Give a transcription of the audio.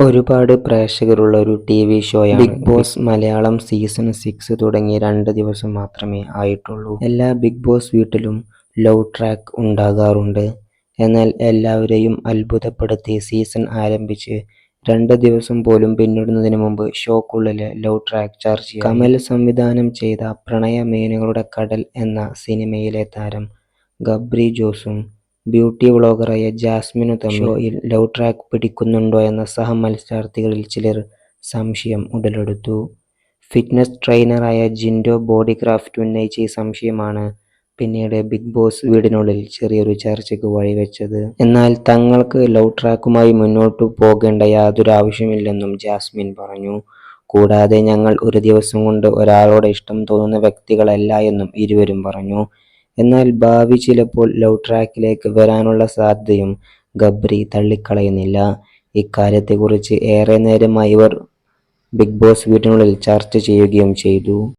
ഒരുപാട് പ്രേക്ഷകരുള്ള ഒരു T V ഷോയാണ്. Big boss Malayalam season six തുടങ്ങി രണ്ട് ദിവസം മാത്രമേ ആയിട്ടുള്ളൂ. എല്ലാ ബിഗ് ബോസ് വീട്ടിലും ലവ് ട്രാക്ക് ഉണ്ടാകാറുണ്ട്. എന്നാൽ എല്ലാവരെയും അത്ഭുതപ്പെടുത്തി സീസൺ ആരംഭിച്ച് രണ്ട് ദിവസം പോലും പിന്നിടുന്നതിന് മുമ്പ് ഷോക്കുള്ളിലെ ലവ് ട്രാക്ക് ചർച്ച കമൽ സംവിധാനം ചെയ്ത പ്രണയമീനുകളുടെ കടൽ എന്ന സിനിമയിലെ താരം ഗബ്രി ജോസും ബ്യൂട്ടി വ്ളോഗറായ ജാസ്മിനു തമ്മിൽ ഷോയിൽ ലവ് ട്രാക്ക് പിടിക്കുന്നുണ്ടോ എന്ന സഹ സഹമത്സരാർത്ഥികളിൽ ചിലർ സംശയം ഉടലെടുത്തു. ഫിറ്റ്നസ് ട്രെയിനറായ ജിൻഡോ ബോഡി ക്രാഫ്റ്റ് ഉന്നയിച്ച ഈ സംശയമാണ് പിന്നീട് ബിഗ് ബോസ് വീടിനുള്ളിൽ ചെറിയൊരു ചർച്ചയ്ക്ക് വഴിവെച്ചത്. എന്നാൽ തങ്ങൾക്ക് ലവ് ട്രാക്കുമായി മുന്നോട്ടു പോകേണ്ട യാതൊരു ആവശ്യമില്ലെന്നും ജാസ്മിൻ പറഞ്ഞു. കൂടാതെ ഞങ്ങൾ ഒരു ദിവസം കൊണ്ട് ഒരാളോട് ഇഷ്ടം തോന്നുന്ന വ്യക്തികളല്ല എന്നും ഇരുവരും പറഞ്ഞു. എന്നാൽ ഭാവി ചിലപ്പോൾ ലവ് ട്രാക്കിലേക്ക് വരാനുള്ള സാധ്യതയും ഗബ്രി തള്ളിക്കളയുന്നില്ല. ഇക്കാര്യത്തെക്കുറിച്ച് ഏറെ നേരമായി ഇവർ ബിഗ് ബോസ് വീട്ടിനുള്ളിൽ ചർച്ച ചെയ്യുകയും ചെയ്തു.